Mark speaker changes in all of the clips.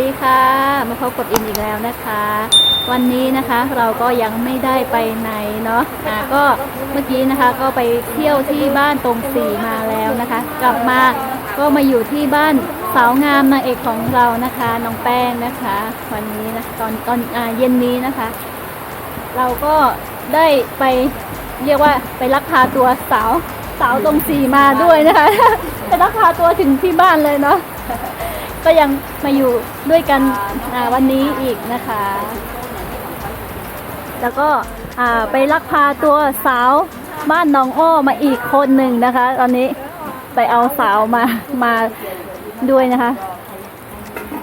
Speaker 1: ดีค่ะ มาพบกับอินอีกแล้วนะคะ วันนี้นะคะเราก็ยังไม่ได้ไปไหนเนาะอ่าก็เมื่อกี้นะคะก็ไปเที่ยวที่บ้านตรงสีมาแล้วนะคะ กลับมาก็มาอยู่ที่บ้านสาวงามนางเอกของเรานะคะน้องแป้งนะคะ วันนี้นะตอนตอนอ่าเย็นนี้นะคะ เราก็ได้ไปเรียกว่าไปลักพาตัวสาวสาวตรงสีมาด้วยนะคะไปลักพาตัวถึงที่บ้านเลยเนาะ ก็ยังมาอยู่ด้วยกันวันนี้อีกนะคะ แล้วก็ไปลักพาตัวสาวบ้านน้องอ้อมาอีกคนหนึ่งนะคะ ตอนนี้ไปเอาสาวมามาด้วยนะคะ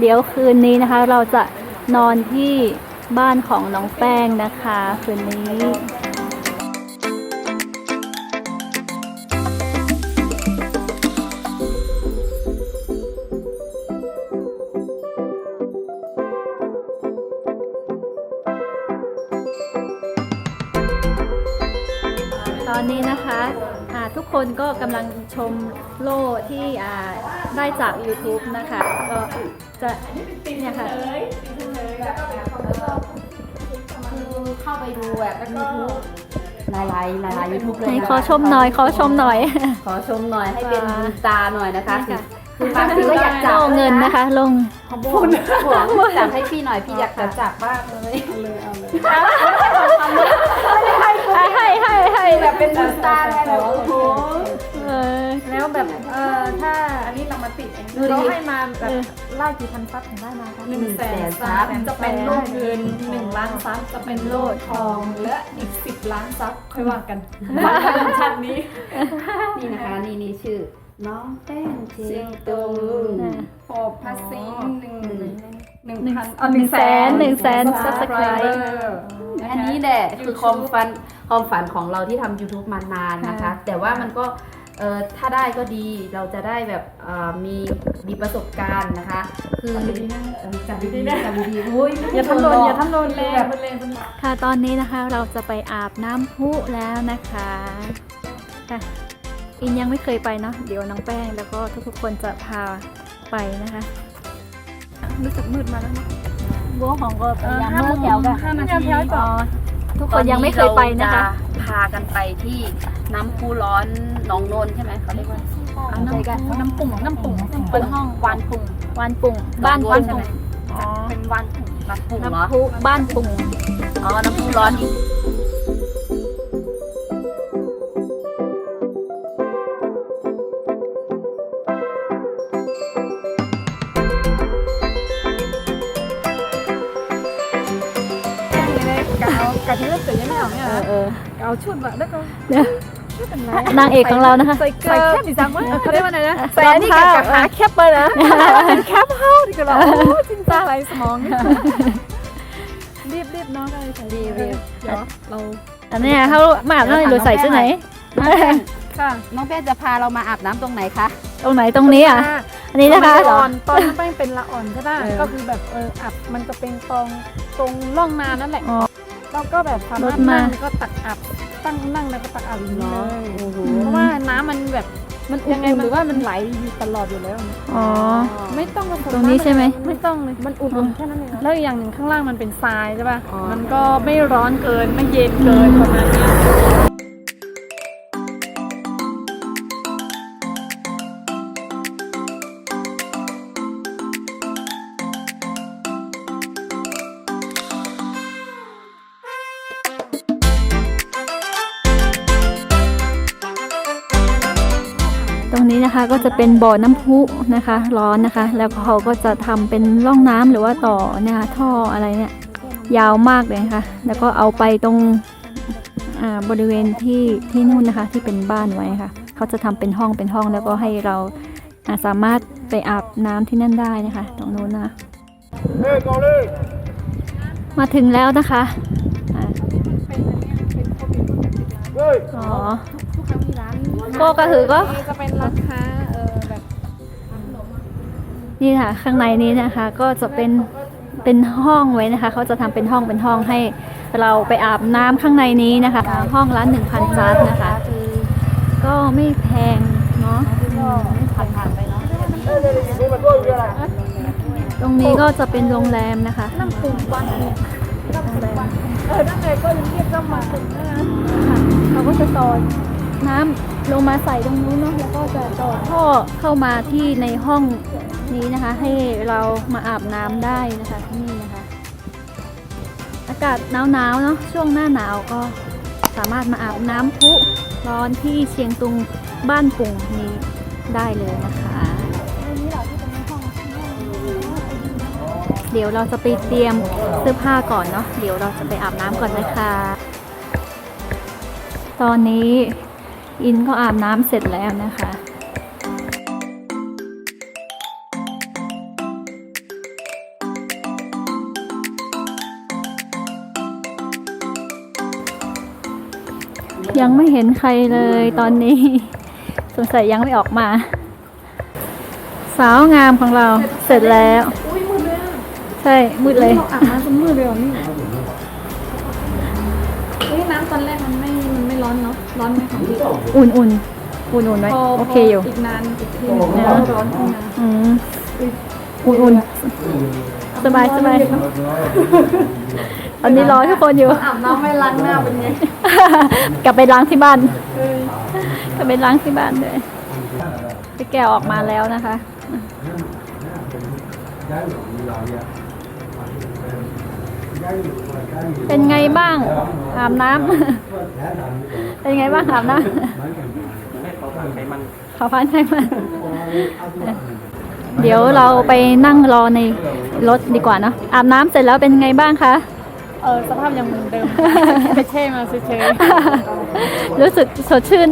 Speaker 1: เดี๋ยวคืนนี้นะคะ เราจะนอนที่บ้านของน้องแป้งนะคะ คืนนี้ นนี้นะคะอ่าทุกคนก็กำลังชมโล่ที่อ่าได้จาก YouTube นะคะ ก็จะเนี่ยค่ะ
Speaker 2: คือเข้าไปดูแบบยูทูบหลายหลายหลายหลายยูทูบเลย
Speaker 1: ให้
Speaker 2: นะ
Speaker 1: ขอชมหน่อย ขอชมหน่อย
Speaker 2: ขอชมหน่อยให้เป็น
Speaker 1: อ่า
Speaker 2: ตาหน่อยนะคะ
Speaker 1: นี่ค่ะ
Speaker 2: คือบางทีก็อยากจับ
Speaker 1: โล่เงินนะคะ ลง
Speaker 2: พูดห่วงจับให้พี่หน่อยพี่อยากจะจับบ้างเลย
Speaker 1: ให้ ให้ให้ให้
Speaker 2: แบบเป็นบุญตาเลยแบบโอ้โห
Speaker 1: เออ
Speaker 3: แล้วแบบเอ่อถ้าอันนี้เรามาติดเอง
Speaker 2: ดูดิ
Speaker 3: เราให้มาแบ
Speaker 1: เอบอ
Speaker 3: ไล่กี่พันซับถึงได้มาคะ
Speaker 2: หนึ่งแสนซับ
Speaker 3: จะเป็นโลกเงินหนึ่งล้านซับจะเป็นโลกทองและอีกสิบล้านซับค่อยว่ากันวันชาตินี้
Speaker 2: นี่นะคะนี่นี่ชื่อ น้องแป้งเชียงตุง
Speaker 1: นะ
Speaker 3: พอพัสซิ่งหนึ่งหนึ่ง
Speaker 1: หนึ่ง
Speaker 3: พัน
Speaker 1: หนึ่งแสนหนึ่งแสน subscribe
Speaker 2: อันนี้แหละคือความฝัน ความฝันของเราที่ทำ YouTube มานานนะคะ แต่ว่ามันก็เอ่อถ้าได้ก็ดีเราจะได้แบบเอ่อมีมีประสบการณ์นะคะ คือเอ่อจับดีๆจับดีๆอุ้ย
Speaker 3: อย่าทำโดนอย่าทำโดนแรง
Speaker 2: แบบ
Speaker 3: เป็นแรงเป็นหนัก
Speaker 1: ค่ะตอนนี้นะคะเราจะไปอาบน้ำพุแล้วนะคะค่ะอินยังไม่เคยไปเนาะเดี๋ยวน้องแป้งแล้วก็ทุกๆคนจะพาไปนะคะรู้สึกมืดมาแล้วเนาะบัวของก็พยายามเมื่อแถวกัน
Speaker 3: ห้านาที
Speaker 1: อ๋อ ทุกคนยังไม่เคยไปนะคะ
Speaker 2: ตอเราจพากันไปที่น้ำพุร้อนหนองนนท์ใช่ไหมเขาเรียกว่า
Speaker 1: เอาน้ำ
Speaker 3: น้ำปุ่งน้ำปุ่ง
Speaker 2: เป็นห้องวานปุ่ง
Speaker 1: วานปุ่งบ้าน
Speaker 2: วาน
Speaker 1: ปุ่ง
Speaker 2: ใช่ไหม
Speaker 1: อ๋อ
Speaker 2: เป็นวานปุ่งวานปุ่งเหรอ
Speaker 1: น้ำพุบ้านปุ่ง
Speaker 2: อ๋อน้ำพุร้อนอีก
Speaker 3: ก เออกะเอาชุดแบบแล้วก็
Speaker 1: เดี๋ยว
Speaker 3: ไม่เป็นไร
Speaker 1: นางเอกของเรานะคะ
Speaker 3: ใส่ใส่แคบดีจังวะเขาเรียกว่าอะไรนะ
Speaker 1: ร
Speaker 3: ใส่
Speaker 1: อง
Speaker 3: อันนี้
Speaker 1: เท้า
Speaker 3: กับหาแคบไปนะเป็นแคบเฮ้าดีกว่าเราโอ้จินตาอะไรสมองรีบรีบน้องอะไรใส่ดีรีบเดี๋ยวเรา
Speaker 1: อันเนี้ยเขามาอาบน้ำหรือใส่เสื้อไหน
Speaker 2: น้องแป้ง
Speaker 3: ค่ะ
Speaker 2: น้องแป้งจะพาเรามาอาบน้ำตรงไหนคะ
Speaker 1: ตรงไหนตรงนี้อะ อันนี้นะคะ
Speaker 3: ละอ่อนตอนแป้งเป็นละอ่อนใช่ป่ะ
Speaker 2: เออ
Speaker 3: ก็คือแบบเอออับมันจะเป็นตรงตรงร่องนานั่นแหละ
Speaker 1: อ๋อ
Speaker 3: เราก็แบบสามารถ
Speaker 1: รถมา
Speaker 3: นั่งแล้วก็ตักอับ ตั้งนั่งแล้วก็ตักอับอย่างนี้เลย
Speaker 2: โอ้โห
Speaker 3: เพราะว่าน้ำมันแบบมันยังไงหรือว่ามันไหลอยู่ตลอดอยู่แล้ว
Speaker 1: อ๋อ
Speaker 3: ไม่ต้องผส
Speaker 1: ตรงนี้ใช่ไหม
Speaker 3: ไม่ต้องเลยมันอุ่นๆแค่นั้นเองแล้วอีกอย่างหนึ่งข้างล่างมันเป็นทรายใช่ป่ะ
Speaker 2: อ๋อ
Speaker 3: มันก็ไม่ร้อนเกินไม่เย็นเกินประมาณเนี้
Speaker 1: จะเป็นบ่อน้ำพุนะคะ ร้อนนะคะ แล้วเขาก็จะทำเป็นร่องน้ำหรือว่าต่อเนี่ยค่ะท่ออะไรเนี่ยยาวมากเลยนะคะแล้วก็เอาไปตรงอ่าบริเวณที่ที่นู่นนะคะ ที่เป็นบ้านไว้ค่ะ เขาจะทำเป็นห้องเป็นห้องแล้วก็ให้เราอ่าสามารถไปอาบน้ำที่นั่นได้นะคะ ตรงนู้นนะมาถึงแล้วนะคะอ่าอ๋อ
Speaker 3: ทุกครั้งที่ร้าน
Speaker 1: ก็ก็คือก็
Speaker 3: จะเป็นร้านค้าเออแบบ
Speaker 1: นี่ค่ะ ข้างในนี้นะคะ ก็จะเป็นเป็นห้องไว้นะคะ เขาจะทำเป็นห้องเป็นห้องให้เราไปอาบน้ำข้างในนี้นะคะ ห้องละหนึ่งพันจาร์นะคะ ก็ไม่แพงเนาะ
Speaker 2: ผ่านผ่านๆไปเนาะ
Speaker 1: ตรงนี้ก็จะเป็นโรงแรมนะคะ
Speaker 3: นั่งปุ่มวันนั่งปุ่มวันเออนั่งไงก็เรียกก็มาถึงนะ
Speaker 1: ค่ะเขาก็จะต่อ น้ำลงมาใส่ตรงนู้นเนาะแล้วก็จะต่อท่อเข้ามาที่ในห้องนี้นะคะ ให้เรามาอาบน้ำได้นะคะที่นี่นะคะ อากาศหนาวๆเนาะช่วงหน้าหนาวก็สามารถมาอาบน้ำพุร้อนที่เชียงตุงบ้านปุ่งนี้ได้เลยนะคะเดี๋ยวเราจะไปเตรียมเสื้อผ้าก่อนเนาะเดี๋ยวเราจะไปอาบน้ำก่อนนะคะ ตอนนี้ อินก็อาบน้ำเสร็จแล้วนะคะยังไม่เห็นใครเลยตอนนี้ สงสัยยังไม่ออกมา สาวงามของเราเสร็จแล้ว
Speaker 3: อุ้ยมืดเลยอะ
Speaker 1: ใช่มืดเลย
Speaker 3: เราอาบน้ำจนมืดเลยเหรอนี่เฮ้ยน้ำตอนแรกมันไม่มันไม่ ร้อนเนาะ ร้อนไหมของพี่
Speaker 1: อุ่นอุ่นอุ่นอุ่นๆไว้
Speaker 3: พอ
Speaker 1: โอเคอยู่
Speaker 3: อีกนานอีกทีหนึงแล้วร้อนขึ้นมา
Speaker 1: อืมอุ่นอุ่นสบายสบายตอนนี้รอทุกคนอยู่
Speaker 3: อาบน้ำไม่ล้างหน้าเป็นไง
Speaker 1: กลับไปล้างที่บ้าน
Speaker 3: เออก
Speaker 1: ลับไปล้างที่บ้านเลยพี่แก้วออกมาแล้วนะคะ เป็นไงบ้างอาบน้ำ เป็นไงบ้างอาบน้ำขอพันไขมัน เดี๋ยวเราไปนั่งรอในรถดีกว่าเนาะอาบน้ำเสร็จแล้วเป็นไงบ้างคะ
Speaker 3: เออสภาพยังเหมือนเดิม ไปแช่มาเฉย
Speaker 1: รู้สึกสดชื่น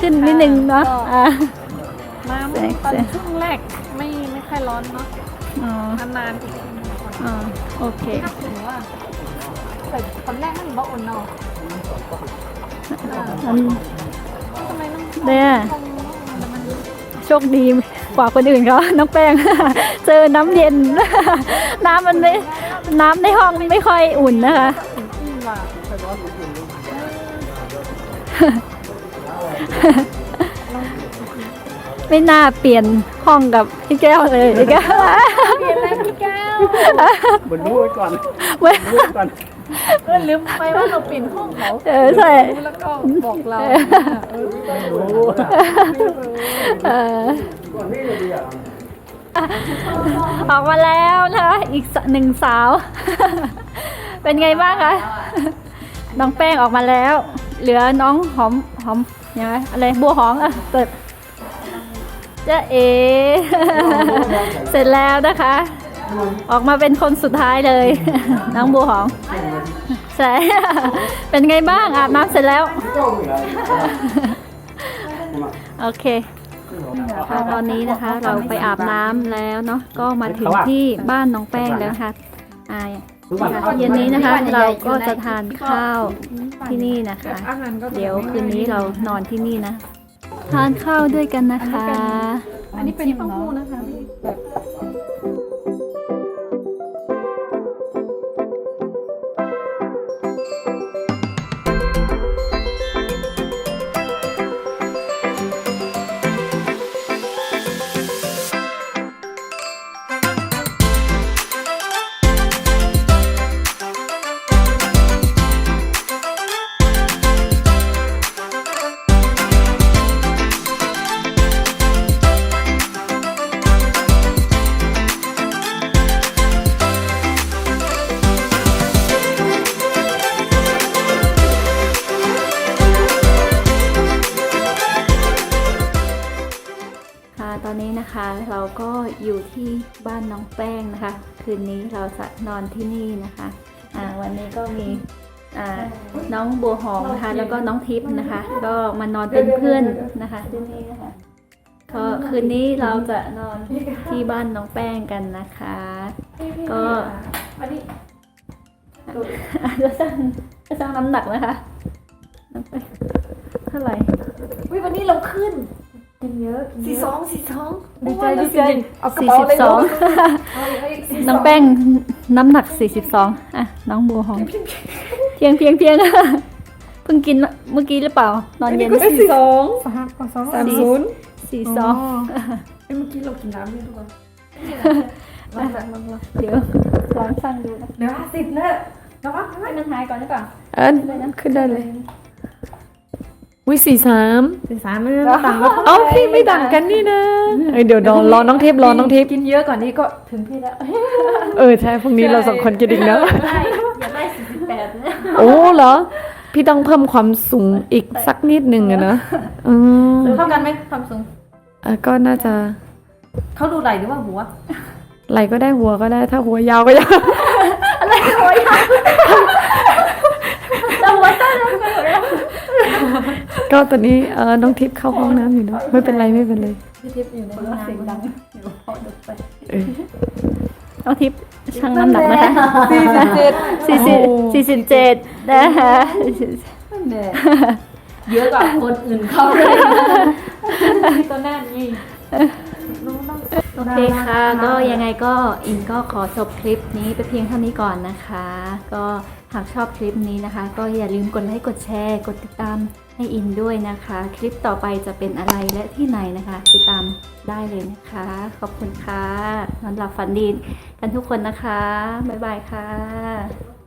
Speaker 1: ขึ้นนิดนึงเนาะอ่า
Speaker 3: ๆน้
Speaker 1: แสงำ
Speaker 3: ตอน
Speaker 1: แสง
Speaker 3: ช่วงแรกไม่ไม่ค่อยร้อนเนาะ
Speaker 1: อ๋อนา
Speaker 3: นๆอีกทีหนึงก่อน
Speaker 1: อ๋อโอเค
Speaker 3: ถ้าถึงว่าแต่ตอนแรกมันบอกอุ่นเนาะ อ่า
Speaker 1: อัน
Speaker 3: ทำไมต้อง
Speaker 1: เนี่ย
Speaker 3: ต้องแล้วมัน
Speaker 1: โชคดีกว่าคนอื่นเขาน้องแป้ง เจอน้ำเย็น น้ำมันไม่น้ำในห้องไม่ค่อยอุ่นนะคะ
Speaker 3: ถึงที่ว่าแต่ว่า
Speaker 1: ไม่น่าเปลี่ยนห้องกับพี่แก้วเลยพี่แก้ว
Speaker 3: เปลี่ยนแล้วพี่แก้ว
Speaker 4: บนรู้ไว้ก่อน
Speaker 1: ไม่
Speaker 4: รู้ไว้ก่อน
Speaker 3: เออลืมไปว่าเราเปลี่ยนห้องเขา
Speaker 1: เออใช่
Speaker 3: รู้แล้วก็บอกเราเออ
Speaker 4: รู้
Speaker 1: เออออกมาแล้วนะคะอีกสหนึ่งสาว เป็นไงบ้างคะน้องแป้งออกมาแล้ว เหลือน้องหอมหอมยังไงอะไรบัวหอมอะเปิดจะเอ เสร็จแล้วนะคะ ออกมาเป็นคนสุดท้ายเลย น้องบัวหอม ใช่ เป็นไงบ้างอาบน้ำเสร็จแล้ว โอเคค่ะตอนนี้นะคะเราไปอาบน้ำแล้วเนาะก็มาถึงที่บ้านน้องแป้งแล้วนะคะอ่าค่ะเย็นนี้นะคะเราก็จะทานข้าวที่นี่นะคะ
Speaker 3: อาหารก็
Speaker 1: เดี๋ยวคืนนี้เรานอนที่นี่นะ ทานข้าวด้วยกันนะคะ
Speaker 3: อันนี้เป็นเต้าหู้นะคะแบบ
Speaker 1: อยู่ที่บ้านน้องแป้งนะคะ คืนนี้เราจะนอนที่นี่นะคะอ่าวันนี้ก็มีอ่าน้องบัวหอมนะคะ แล้วก็น้องทิพย์นะคะ ก็มานอนเป็นเพื่อนนะคะที่นี่นะคะก็คืนนี้เราจะนอนที่บ้านน้องแป้งกันนะคะ ก็
Speaker 3: วันนี้
Speaker 1: จะสร้างจะสร้างน้ำหนักนะคะน้ำแป้งเท่าไหร่
Speaker 3: วิวันนี้เราขึ้น
Speaker 1: กินเยอะ
Speaker 3: สี่สองสี่สอง
Speaker 1: ดีใจดีใจ
Speaker 3: เอากระ
Speaker 1: สี่
Speaker 3: เป๋า
Speaker 1: สิบ
Speaker 3: เลย
Speaker 1: สอง
Speaker 3: เอาเลย42
Speaker 1: น้องแป้งน้ำหนัก 42อะน้องบัวหอมเพียงเพียงเพียงเพิ่งกินเมื่อกี้หรือเปล่า นอนเย็น
Speaker 3: ก็สี่สอง
Speaker 4: สามสอง
Speaker 3: สามศูนย์
Speaker 1: สี่สอง
Speaker 3: เอ้ยเมื่อกี้เรากินน้ำด้วยทุกคนลองลองลองลอง
Speaker 1: เดี๋ยวลองฟังดูนะ
Speaker 3: เดี๋ยวห้าสิบเนอะระวังระวั
Speaker 1: ให้
Speaker 3: ง
Speaker 1: มันหายก่อนหรือเปล่า
Speaker 5: เออขึ้นได้เลย วิสี่สาม
Speaker 3: สี่สามไม่ต่างกัน
Speaker 5: เอ้าพี่ไม่ต่างกันนี่นะเอ้ยเดี๋ยวรอรอน้องเทปรอน้องเทป
Speaker 3: กินเยอะกว่านี้ก็ถึงพี่แล้ว
Speaker 5: เออใช่พรุ่งนี้เราสองคนกินอีกนะ
Speaker 1: ได้อย่าได้สี่สิบแปดนะ
Speaker 5: โอ้เหรอ พี่ต้องเพิ่มความสูงอีกสักนิดหนึ่งอะนะอืม
Speaker 3: เท่ากันไหมความสูง
Speaker 5: อะก็น่าจะ
Speaker 3: เขาดูไหล่หรือว่าหัว
Speaker 5: ไหลก็ได้หัวก็ได้ถ้าหัวยาวก็ยาว
Speaker 1: แต่หัวตั้งแล้วไปหมดแล้ว
Speaker 5: ก็ตอนนี้เออน้องทิพย์เข้าห้องน้ำอยู่เนอะไม่เป็นไรไม่เป็นไร
Speaker 3: พี่ทิพย์อยู่ในห้องน้ำ
Speaker 1: เสียงดังเดี๋ยวพอดูไป
Speaker 5: เออ
Speaker 1: น้องทิพย์ชั่งน้ำหนักนะคะ
Speaker 3: สี่สิบเจ็ด
Speaker 1: สี่สิบสี่สิบเจ็ดนะคะ
Speaker 2: เยอะกว่าคนอื่นเขาเลย
Speaker 3: ตัวหน้านี่
Speaker 1: โอเคค่ะ ก็ยังไงก็อินก็ขอจบคลิปนี้ไปเพียงเท่านี้ก่อนนะคะ ก็หากชอบคลิปนี้นะคะ ก็อย่าลืมกดไลค์กดแชร์ กดติดตาม ให้อินด้วยนะคะ คลิปต่อไปจะเป็นอะไรและที่ไหนนะคะ ติดตามได้เลยนะคะ ขอบคุณค่ะนอนหลับฝันดีกันทุกคนนะคะ บ๊ายบายค่ะ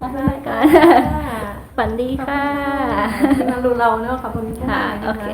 Speaker 1: บ๊ายบายกันฝันดีค่ะ
Speaker 3: ที่มาดูเราเนอะขอบคุณ
Speaker 1: ค่ะ
Speaker 3: มาก
Speaker 1: โอ
Speaker 3: นะ
Speaker 1: เค
Speaker 3: คะ